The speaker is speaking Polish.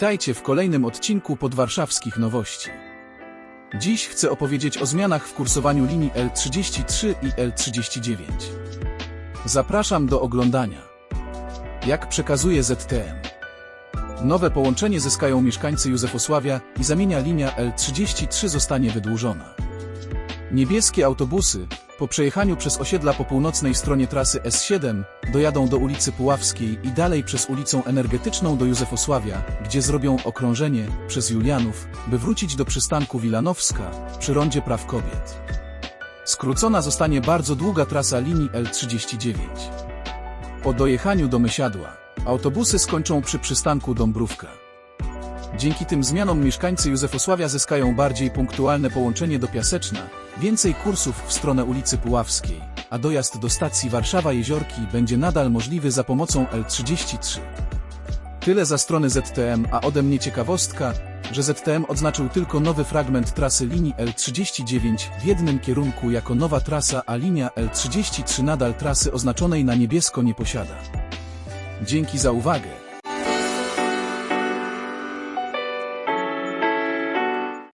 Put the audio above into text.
Witajcie w kolejnym odcinku podwarszawskich nowości. Dziś chcę opowiedzieć o zmianach w kursowaniu linii L33 i L39. Zapraszam do oglądania. Jak przekazuje ZTM? Nowe połączenie zyskają mieszkańcy Józefosławia i zamienia linia L33 zostanie wydłużona. Niebieskie autobusy, po przejechaniu przez osiedla po północnej stronie trasy S7, dojadą do ulicy Puławskiej i dalej przez ulicą Energetyczną do Józefosławia, gdzie zrobią okrążenie przez Julianów, by wrócić do przystanku Wilanowska przy rondzie praw kobiet. Skrócona zostanie bardzo długa trasa linii L39. Po dojechaniu do Mysiadła, autobusy skończą przy przystanku Dąbrówka. Dzięki tym zmianom mieszkańcy Józefosławia zyskają bardziej punktualne połączenie do Piaseczna, więcej kursów w stronę ulicy Puławskiej, a dojazd do stacji Warszawa-Jeziorki będzie nadal możliwy za pomocą L33. Tyle za strony ZTM, a ode mnie ciekawostka, że ZTM odznaczył tylko nowy fragment trasy linii L39 w jednym kierunku jako nowa trasa, a linia L33 nadal trasy oznaczonej na niebiesko nie posiada. Dzięki za uwagę.